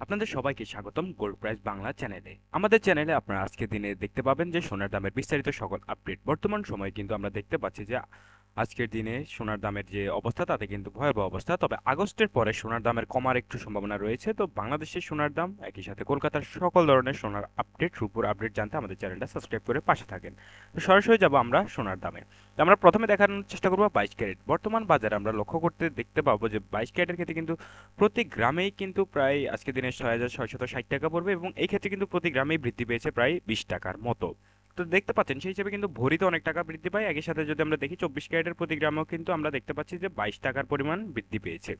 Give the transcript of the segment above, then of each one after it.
আপনাদের সবাইকে স্বাগতম গোল্ড প্রাইস বাংলা চ্যানেলে। আমাদের চ্যানেলে আপনারা আজকে দিনে দেখতে পাবেন যে সোনার দামের বিস্তারিত সকল আপডেট। বর্তমান সময়ে কিন্তু আমরা দেখতে পাচ্ছি যে আজকের দিনে সোনার দামের যে অবস্থা, তাতে কিন্তু ভয়াবহ অবস্থা। তবে আগস্টের পরে সোনার দামের কমার একটু সম্ভাবনা রয়েছে। তো বাংলাদেশের সোনার দাম একই সাথে কলকাতার সকল ধরনের সোনার আপডেট, রূপুর আপডেট জানতে আমাদের চ্যানেলটা সাবস্ক্রাইব করে পাশে থাকেন। তো সরাসরি যাব আমরা সোনার দামে। তো আমরা প্রথমে দেখানোর চেষ্টা করব বাইশ ক্যারেট। বর্তমান বাজারে আমরা লক্ষ্য করতে দেখতে পাবো যে বাইশ ক্যারেটের ক্ষেত্রে কিন্তু প্রতি গ্রামেই কিন্তু প্রায় আজকে দিনে ছয় হাজার ছয়শত ষাট টাকা পড়বে এবং এই ক্ষেত্রে কিন্তু প্রতি গ্রামেই বৃদ্ধি পেয়েছে প্রায় বিশ টাকার মতো। তো দেখতে পাচ্ছেন, সেই হিসেবে কিন্তু ভরিতে অনেক টাকা বৃদ্ধি পায়। একই সাথে যদি আমরা দেখি, চব্বিশ ক্যারেটের প্রতি গ্রামেও কিন্তু আমরা দেখতে পাচ্ছি যে বাইশ টাকার পরিমাণ বৃদ্ধি পেয়েছে।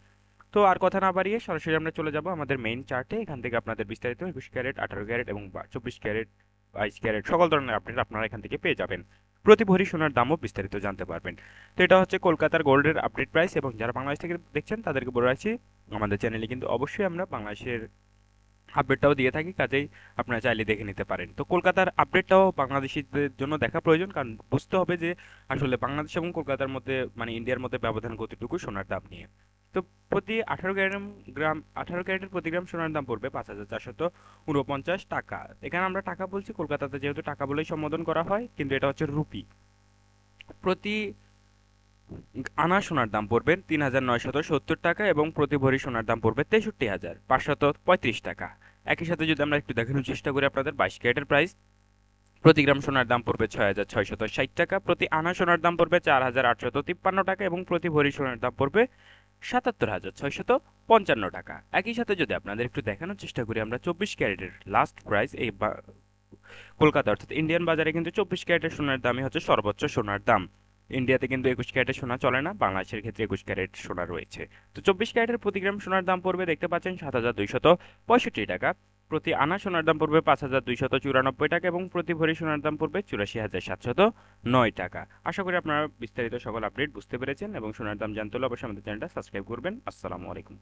তো আর কথা না বাড়িয়ে সরাসরি আমরা চলে যাব আমাদের মেইন চার্টে এখান থেকে আপনাদের বিস্তারিত একুশ ক্যারেট, আঠারো ক্যারেট এবং চব্বিশ ক্যারেট, বাইশ ক্যারেট, সকল ধরনের আপডেট আপনারা এখান থেকে পেয়ে যাবেন। প্রতি ভরি সোনার দামও বিস্তারিত জানতে পারবেন। তো এটা হচ্ছে কলকাতার গোল্ডের আপডেট প্রাইস এবং যারা বাংলাদেশ থেকে দেখছেন তাদেরকে বলে রাখছি, আমাদের চ্যানেলে কিন্তু অবশ্যই আমরা বাংলাদেশের আপডেটটাও দিয়ে থাকি, কাজেই আপনারা চাইলে দেখে নিতে পারেন। তো কলকাতার আপডেটটাও বাংলাদেশিদের জন্য দেখা প্রয়োজন, কারণ বুঝতে হবে যে আসলে বাংলাদেশ এবং কলকাতার মধ্যে মানে ইন্ডিয়ার মধ্যে ব্যবধান কতটুকু সোনার দাম নিয়ে। তো প্রতি আঠারো গ্রাম গ্রাম, আঠারো ক্যারেটের প্রতি গ্রাম সোনার দাম পড়বে পাঁচ হাজার চারশত উনপঞ্চাশ টাকা। এখানে আমরা টাকা বলছি, কলকাতাতে যেহেতু টাকা বলেই সম্বোধন করা হয়, কিন্তু এটা হচ্ছে রুপি। প্রতি আনা সোনার দাম পড়বে তিন হাজার নয়শত সত্তর টাকা এবং প্রতি ভরি সোনার দাম পড়বে তেষট্টি হাজার পাঁচশত পঁয়ত্রিশ টাকা। একই সাথে যদি আমরা একটু দেখানোর চেষ্টা করি আপনাদের বাইশ ক্যারেটের প্রাইস, প্রতি গ্রাম সোনার দাম পড়বে ছয় হাজার ছয়শত ষাট টাকা, প্রতি আনা সোনার দাম পড়বে চার হাজার আটশত তিপ্পান্ন টাকা এবং প্রতি ভরি সোনার দাম পড়বে সাতাত্তর হাজার ছয়শত পঞ্চান্ন টাকা। একই সাথে যদি আপনাদের একটু দেখানোর চেষ্টা করি আমরা চব্বিশ ক্যারেটের লাস্ট প্রাইস এই কলকাতা অর্থাৎ ইন্ডিয়ান বাজারে কিন্তু চব্বিশ ক্যারেটের সোনার দামই হচ্ছে সর্বোচ্চ সোনার দাম। ইন্ডিয়াতে কিন্তু একুশ ক্যারেটের সোনা চলে না, বাংলাদেশের ক্ষেত্রে একুশ ক্যারেট সোনা রয়েছে। তো চব্বিশ ক্যারেটের প্রতি গ্রাম সোনার দাম পড়বে, দেখতে পাচ্ছেন সাত হাজার দুইশত পঁয়ষট্টি টাকা। প্রতি আনা সোনার দাম পড়বে পাঁচ হাজার দুইশত চুরানব্বই টাকা এবং প্রতি ভরি সোনার দাম পড়বে চুরাশি হাজার সাতশত নয় টাকা। আশা করি আপনারা বিস্তারিত সকল আপডেট বুঝতে পেরেছেন এবং সোনার দাম জানতে হলে অবশ্যই আমাদের চ্যানেলটা সাবস্ক্রাইব করবেন। আসসালামু আলাইকুম।